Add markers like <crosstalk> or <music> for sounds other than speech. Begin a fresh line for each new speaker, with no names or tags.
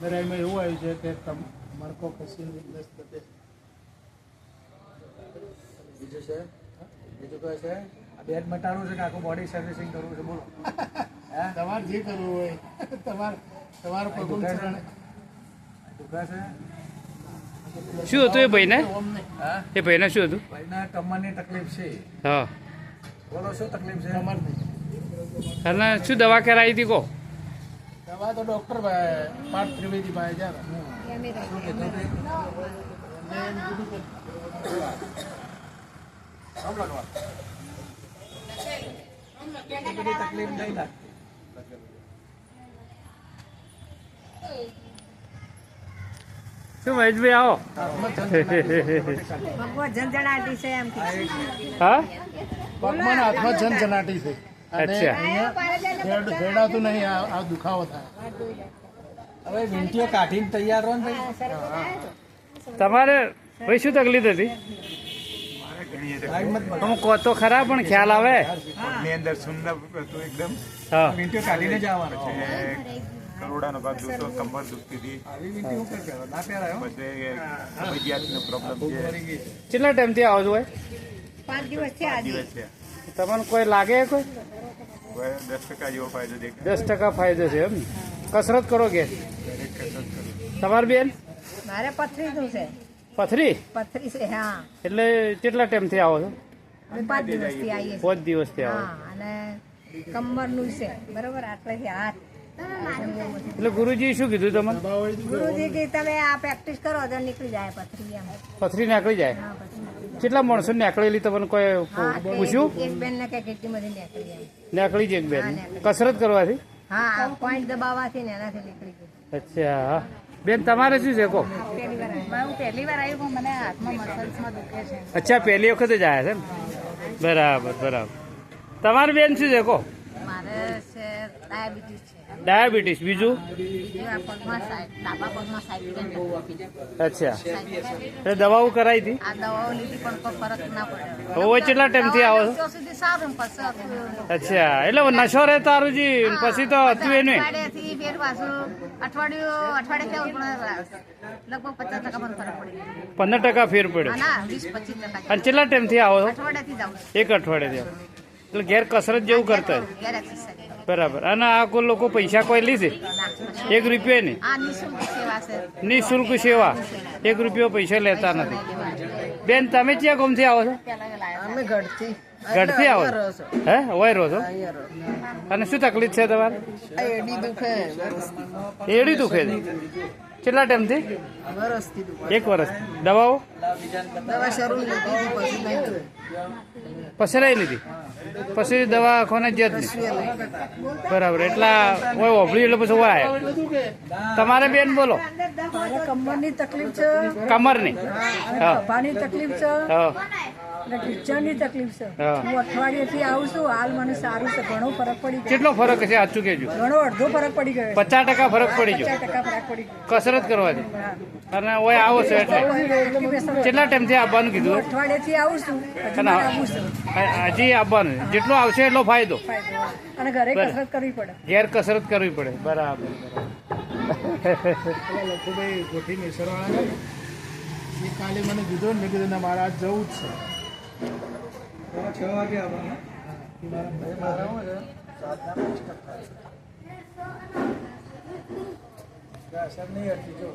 મેરા એમાં એવું આવ્યું છે કે તમ મણકો ખસીને થતે
બીજું છે? બીજું કહે છે? આ બેડ મટાડવું છે કે આખું બોડી સર્વિસિંગ કરવું છે? બોલો. <laughs> હે?
તમારે જે કરવું હોય. <laughs> તમારે તમારું પગું
છે?
શું હતું એ ભાઈને?
ઓમ નહીં.
હા?
એ ભાઈને શું હતું?
ભાઈના કમરની તકલીફ છે.
હા.
બોલો શું તકલીફ છે?
તમારે નહીં
અને શું દવા કરાવી હતી કહો
દવા તો ડૉક્ટર ભાઈ પાર્થ ત્રિવેદી ભાઈ જા
શું કીધું તે? સાંભળો વાત. એટલી બધી તકલીફ નહીં લાગતી
શું મહેશભાઈ આવો
ભગવાન ઝંઝણાટી છે એમ કે
હા
ભગવાન હાથમાં જનજનાટી છે અને
અચ્છા.
હેડાતું નહીં આ આ દુખાવો થાય.
હવે વીંટીઓ કાઢીને તૈયાર રહો ને
તમારે ભાઈ શું તકલીફ હતી. અમુક કહો તો ખરા પણ ખ્યાલ આવે.
ની અંદર સુંદર હતું એકદમ.
હા.
વીંટીઓ કાઢીને જ આવવાનું છે.
કરોડાનો ભાગ દુખતો કમર દુખતી હતી. બધે કબજિયાતનો પ્રોબ્લેમ છે.
કેટલા ટાઈમથી આવો છો ભાઈ?
પાંચ દિવસ છે આજે
દિવસ છે
તમને કોઈ લાગે કોઈ?
દસ ટકા જેવો ફાયદો દેખાય.
દસ ટકા ફાયદો છે એમ કસરત કરો કે? તમાર બેન?
મારે પથરી છે.
પથરી?
પથરી છે હા.
એટલે કેટલા ટાઈમથી આવો છો?
પાંચ પાંચ દિવસથી આવીએ
પાંચ દિવસથી આવો
હા અને કમરનું છે. બરોબર? આટલેથી હાથ.
એટલે ગુરુજી શું કીધું તમને?
ગુરુજી કે તમે આ પ્રેક્ટિસ કરો તો નીકળી જાય પથરી
પથરી નીકળી જાય? કેટલા માણસો નીકળેલી તમને કોઈ પૂછ્યું?
એક બેન ને કે કેટલીમાંથી નીકળી એમ.
નીકળી જાય એક બેન. કસરત કરવાથી?
હા પોઈન્ટ દબાવવાથી ને એનાથી નીકળી ગયું
અચ્છા બેન તમારે શું છે? કહો
પહેલી વાર હું પહેલી વાર આવી પણ મને હાથમાં મસલ્સમાં દુખે છે.
અચ્છા પહેલી વખત જ આવ્યા છે ને બરાબર બરાબર. તમારે બેન શું છે? કહો
છે ડાયાબિટીસ છે.
ડાયાબિટીસ બીજું? અચ્છા. એટલે દવાઓ કરાવી હતી?
આ દવાઓ લીધી પણ ફરક ના પડ્યો.
હોય કેટલા ટાઈમથી આવો?
સુધી સારું
અચ્છા. એટલે નશો રહે તારું જી પછી તો હતું એ નહીં
અઠવાડિયું અઠવાડિયે પડી.
પંદર ટકા ફેર પડ્યો. અને કેટલા આવો
અઠવાડિયાથી જાઉં છું.
એક અઠવાડિયાથી આવો. એટલે ઘેર કસરત જેવું કરતા. બરાબર. અને આ કોઈ લોકો પૈસા કોઈ લીધે એક રૂપિયા નહીં?
આ નિઃશુલ્ક સેવા છે.
નિઃશુલ્ક સેવા? એક રૂપિયો પૈસા લેતા નથી. બેન તમે ક્યાં ગમથી આવો છો?
અમે
ગઢથી આવો હે? હોય રહો છો? અને શું તકલીફ છે તમારે?
એડી દુખે.
એડી દુખે છે? કેટલા ટાઈમથી? એક વર્ષ દવાઓ?
પસેરાઈ લીધી પછી નહીં
પસરાઈ લીધી? પછી દવાખાને જ જ બરાબર એટલા કોઈ ઓભળી એટલે પછી હોય તમારે બેન બોલો.
મારે કમરની તકલીફ છે?
કમરની.
તકલીફ છે?
હા.
અને કિચનની તકલીફ છે.
હા.
હું અઠવાડિયેથી આવું છું. હાલ મને સારું છે. ઘણો ફરક પડી ગયો.
કેટલો ફરક છે? સાચું કહેજો?
ઘણો અડધો ફરક પડી ગયો
પચાસ ટકા ફરક પડી ગયો.
પચાસ ટકા ફરક પડી ગયો.
કસરત કરવાથી? અને ઓય આવો છો એટલે? કેટલા ટાઈમથી આવવાનું કીધું?
અઠવાડિયેથી આવું છું. હજુ
અને
મારે આવવું છે.
હ- હજી આવવાનું જેટલો આવશે એટલો ફાયદો.
ફાયદો. અને ઘરે
બરાબર.
કસરત કરવી પડે.
ઘેર કસરત કરવી પડે. બરાબર
પેલા લોકો ગોઠી મેસરવાળા ને એ કાલે મને કીધું ને મેં કીધું ના મારે આજ જવું જ છે.
છ વાગે આવવાનું. મારા શું છે સાતના પાંચ ટકા છે. અસર નહીં હતી જો.